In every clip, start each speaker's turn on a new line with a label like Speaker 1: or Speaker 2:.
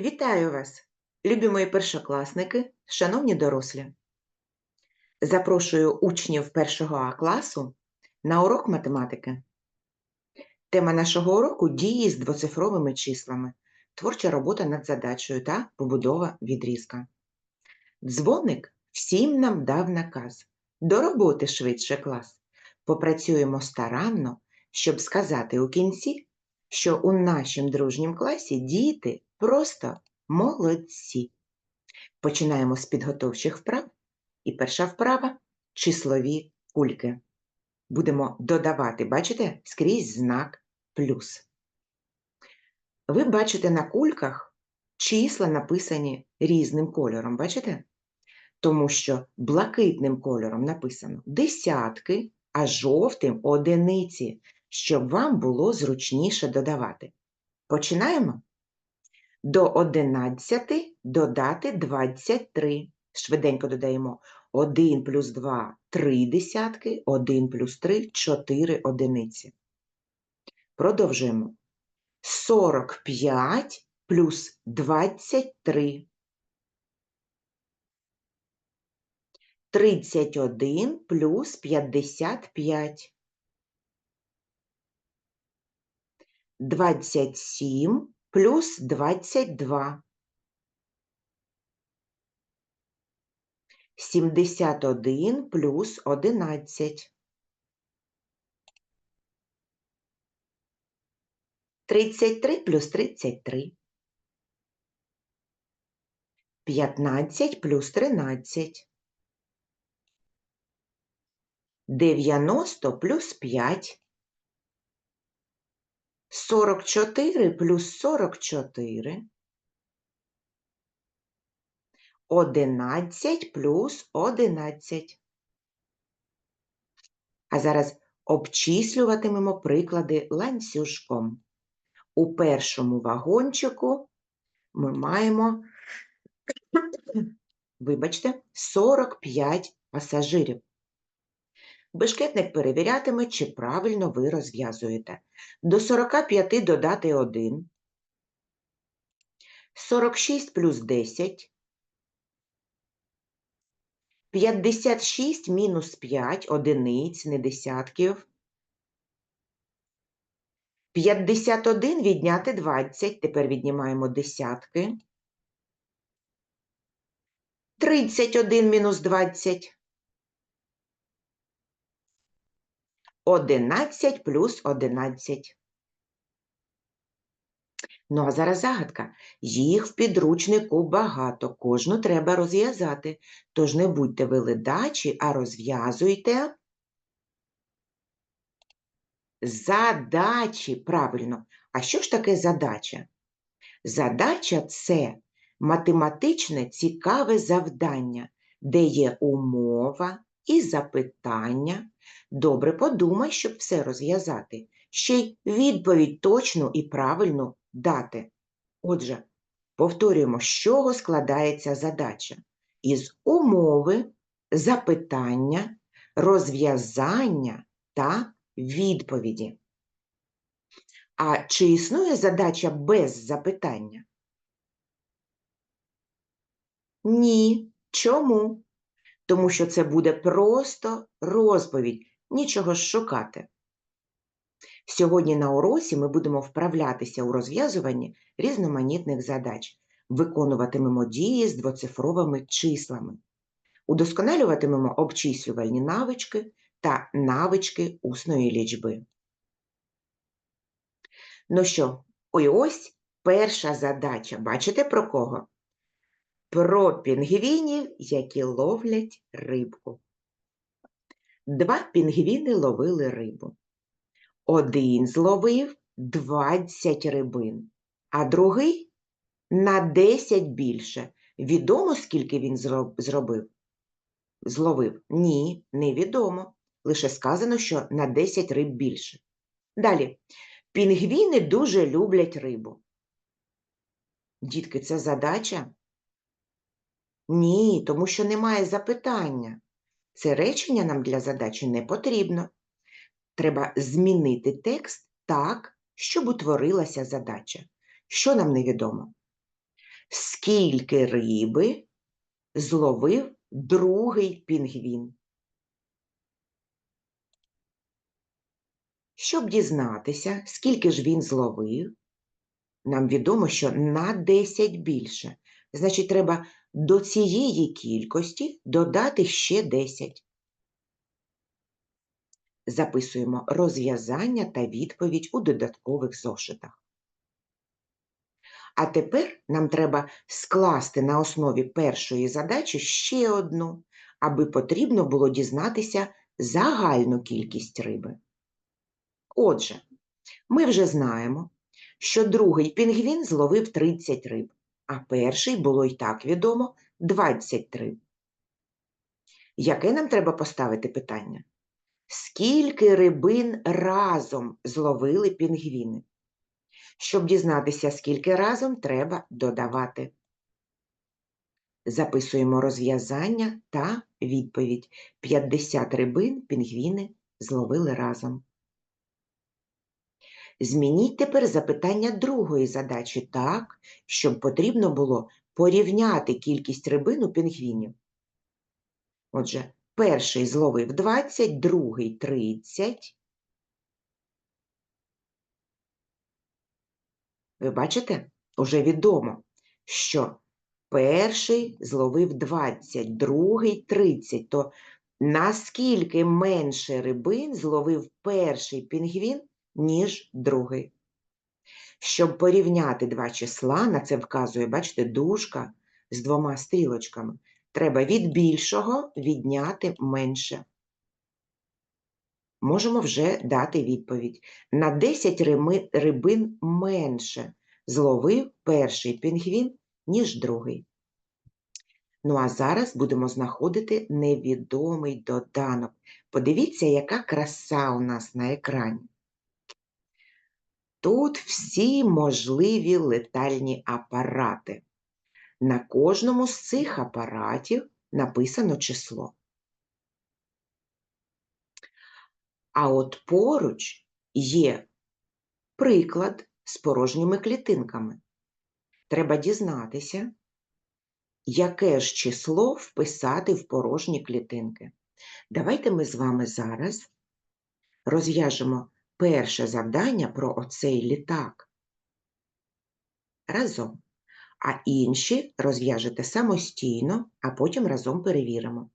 Speaker 1: Вітаю вас, любі мої першокласники, шановні дорослі. Запрошую учнів першого А класу на урок математики. Тема нашого уроку дії з двоцифровими числами, творча робота над задачею та побудова відрізка. Дзвоник всім нам дав наказ. До роботи швидше клас. Попрацюємо старанно, щоб сказати у кінці, що у нашім дружнім класі діти просто молодці. Починаємо з підготовчих вправ. І перша вправа числові кульки. Будемо додавати, бачите, скрізь знак плюс. Ви бачите на кульках числа написані різним кольором, бачите? Тому що блакитним кольором написано десятки, а жовтим одиниці, щоб вам було зручніше додавати. Починаємо? До 11 додати 23. Швиденько додаємо 1 плюс 2 – 3 десятки, 1 плюс 3 – 4 одиниці. Продовжуємо. 45 плюс 23. 31 плюс 55. 27 плюс 22. 71 плюс 11. 33 плюс 33. 15 плюс 13. 90 плюс 5. 44 плюс 44. 11 плюс 11. А зараз обчислюватимемо приклади ланцюжком. У першому вагончику ми маємо, вибачте, 45 пасажирів. Бешкетник перевірятиме, чи правильно ви розв'язуєте. До 45 додати 1. 46 плюс 10. 56 мінус 5 одиниць, не десятків. 51 відняти 20, тепер віднімаємо десятки. 31 мінус 20. 11 плюс 11. Ну, а зараз загадка. Їх в підручнику багато, кожну треба розв'язати. Тож не будьте ви ледачі, а розв'язуйте задачі. Правильно. А що ж таке задача? Задача це математичне цікаве завдання, де є умова і запитання. Добре подумай, щоб все розв'язати. Ще й відповідь точну і правильну дати. Отже, повторюємо, з чого складається задача. Із умови, запитання, розв'язання та відповіді. А чи існує задача без запитання? Ні. Чому? Тому що це буде просто розповідь, нічого шукати. Сьогодні на уроці ми будемо вправлятися у розв'язуванні різноманітних задач, виконуватимемо дії з двоцифровими числами, удосконалюватимемо обчислювальні навички та навички усної лічби. Ну що, ой ось перша задача. Бачите про кого? Про пінгвінів, які ловлять рибку. Два пінгвіни ловили рибу. Один зловив 20 рибин, а другий на 10 більше. Відомо, скільки він зробив? Зловив? Ні, невідомо. Лише сказано, що на 10 риб більше. Далі. Пінгвіни дуже люблять рибу. Дітки, це задача? Ні, тому що немає запитання. Це речення нам для задачі не потрібно. Треба змінити текст так, щоб утворилася задача. Що нам невідомо? скільки риби зловив другий пінгвін. Щоб дізнатися, скільки ж він зловив, нам відомо, що на 10 більше. Значить, треба до цієї кількості додати ще 10. Записуємо розв'язання та відповідь у додаткових зошитах. А тепер нам треба скласти на основі першої задачі ще одну, аби потрібно було дізнатися загальну кількість риби. Отже, ми вже знаємо, що другий пінгвін зловив 30 риб, а перший було й так відомо 20 риб. Яке нам треба поставити питання? Скільки рибин разом зловили пінгвіни? Щоб дізнатися, скільки разом треба додавати. Записуємо розв'язання та відповідь. 50 рибин пінгвіни зловили разом. Змініть тепер запитання другої задачі так, щоб потрібно було порівняти кількість рибин у пінгвінів. Отже, перший зловив 20, другий 30. Ви бачите? Уже відомо, що перший зловив 20, другий 30. То наскільки менше рибин зловив перший пінгвін, ніж другий. Щоб порівняти два числа, на це вказує, бачите, дужка з двома стрілочками. Треба від більшого відняти менше. Можемо вже дати відповідь. На 10 рибин менше зловив перший пінгвін, ніж другий. Ну а зараз будемо знаходити невідомий доданок. Подивіться, яка краса у нас на екрані. Тут всі можливі летальні апарати. На кожному з цих апаратів написано число. А от поруч є приклад з порожніми клітинками. Треба дізнатися, яке ж число вписати в порожні клітинки. Давайте ми з вами зараз розв'яжемо перше завдання про оцей літак разом, а інші розв'яжете самостійно, а потім разом перевіримо.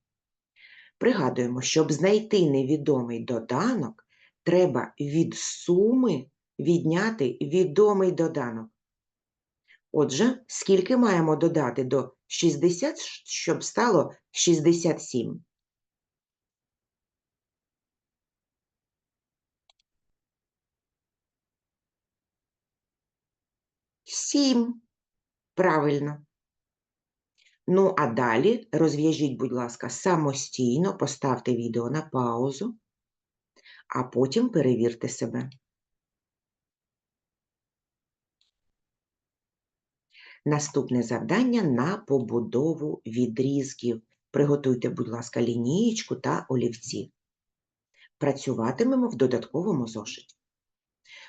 Speaker 1: Пригадуємо, щоб знайти невідомий доданок, треба від суми відняти відомий доданок. Отже, скільки маємо додати до 60, щоб стало 67? Сім. Правильно. Ну, а далі розв'яжіть, будь ласка, самостійно, поставте відео на паузу, а потім перевірте себе. Наступне завдання на побудову відрізків. Приготуйте, будь ласка, лінієчку та олівці. Працюватимемо в додатковому зошиті.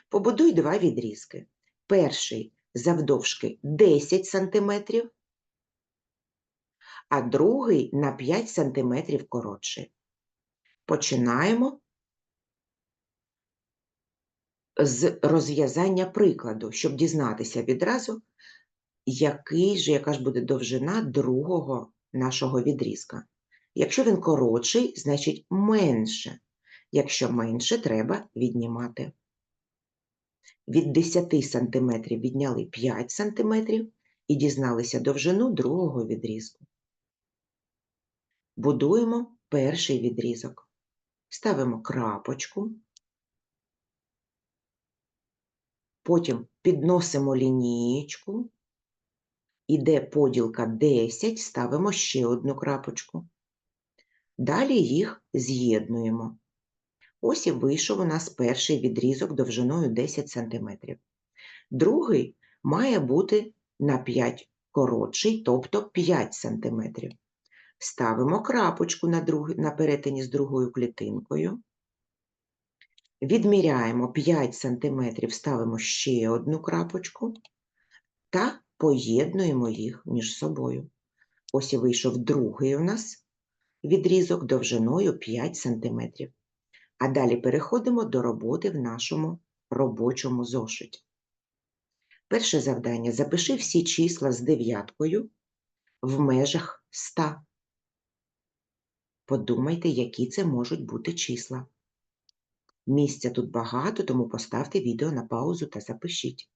Speaker 1: Побудуй два відрізки. Перший завдовжки 10 см, а другий на 5 см коротший. Починаємо з розв'язання прикладу, щоб дізнатися відразу, який же, яка ж буде довжина другого нашого відрізка. Якщо він коротший, значить менше. Якщо менше, треба віднімати. Від 10 см відняли 5 см і дізналися довжину другого відрізку. Будуємо перший відрізок. Ставимо крапочку, потім підносимо лінієчку, іде поділка 10, ставимо ще одну крапочку. Далі їх з'єднуємо. Ось і вийшов у нас перший відрізок довжиною 10 см. Другий має бути на 5 коротший, тобто 5 см. Ставимо крапочку на, друг... на перетині з другою клітинкою. Відміряємо 5 см, ставимо ще одну крапочку та поєднуємо їх між собою. Ось і вийшов другий у нас відрізок довжиною 5 см. А далі переходимо до роботи в нашому робочому зошиті. Перше завдання. Запиши всі числа з дев'яткою в межах 100. Подумайте, які це можуть бути числа. Місця тут багато, тому поставте відео на паузу та запишіть.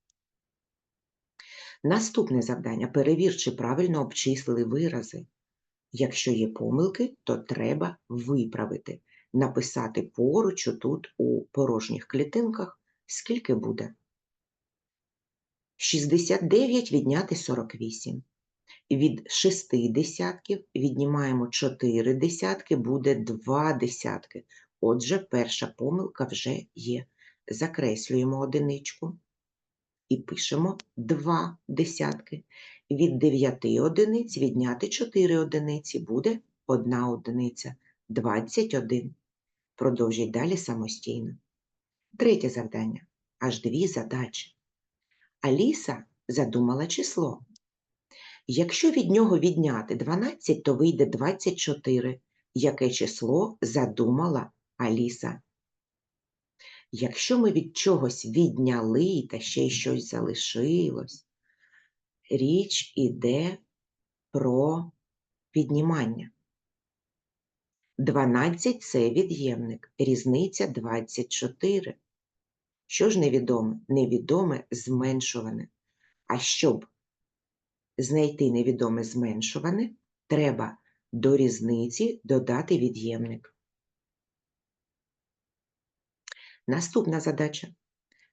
Speaker 1: Наступне завдання. Перевір, чи правильно обчислили вирази. Якщо є помилки, то треба виправити. Написати поруч тут у порожніх клітинках, скільки буде. 69 відняти 48. Від 6 десятків віднімаємо 4 десятки, буде 2 десятки. Отже, перша помилка вже є. Закреслюємо одиничку і пишемо 2 десятки. Від 9 одиниць відняти 4 одиниці буде 1 одиниця. 21. Продовжіть далі самостійно. Третє завдання. Аж дві задачі. Аліса задумала число. Якщо від нього відняти 12, то вийде 24. Яке число задумала Аліса? Якщо ми від чогось відняли та ще й щось залишилось, річ іде про піднімання. 12 – це від'ємник, різниця 24. Що ж невідоме? Невідоме зменшуване. А щоб знайти невідоме зменшуване, треба до різниці додати від'ємник. Наступна задача.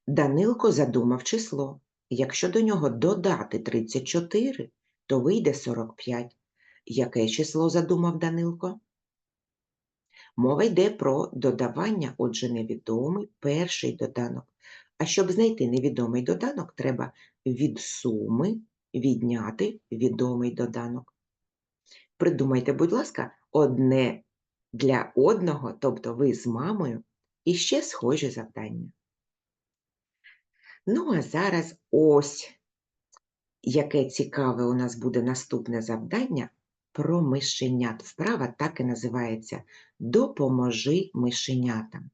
Speaker 1: Данилко задумав число. Якщо до нього додати 34, то вийде 45. Яке число задумав Данилко? Мова йде про додавання, отже, невідомий перший доданок. А щоб знайти невідомий доданок, треба від суми відняти відомий доданок. Придумайте, будь ласка, одне для одного, тобто ви з мамою, і ще схожі завдання. Ну, а зараз ось яке цікаве у нас буде наступне завдання про мишенят. Вправа так і називається Допоможи мишенятам.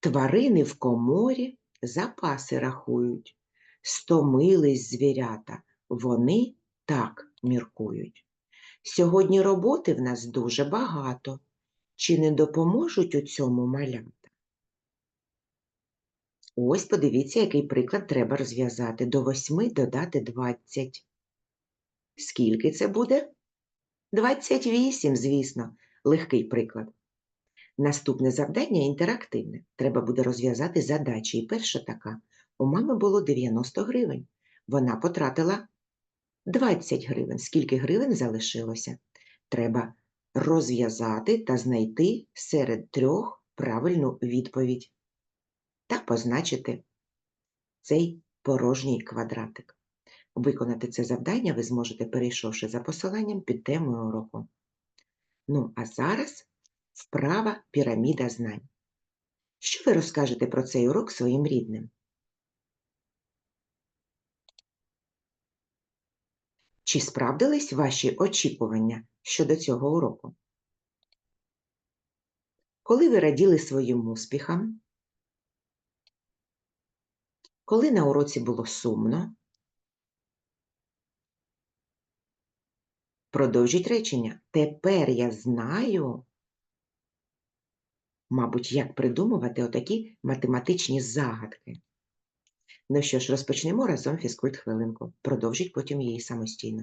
Speaker 1: Тварини в коморі запаси рахують, стомились звірята, вони так міркують. Сьогодні роботи в нас дуже багато. Чи не допоможуть у цьому малята? Ось подивіться, який приклад треба розв'язати. До 8 додати 20. Скільки це буде? 28, звісно, легкий приклад. Наступне завдання інтерактивне. Треба буде розв'язати задачі. І перша така. У мами було 90 гривень. Вона потратила 20 гривень. Скільки гривень залишилося? Треба розв'язати та знайти серед трьох правильну відповідь та позначити цей порожній квадратик. Виконати це завдання ви зможете, перейшовши за посиланням під темою уроку. Ну, а зараз вправа піраміда знань. Що ви розкажете про цей урок своїм рідним? Чи справдились ваші очікування щодо цього уроку? Коли ви раділи своїм успіхам? Коли на уроці було сумно? Продовжіть речення. Тепер я знаю, мабуть, як придумувати отакі математичні загадки. Ну що ж, розпочнемо разом фізкульт хвилинку. Продовжіть потім її самостійно.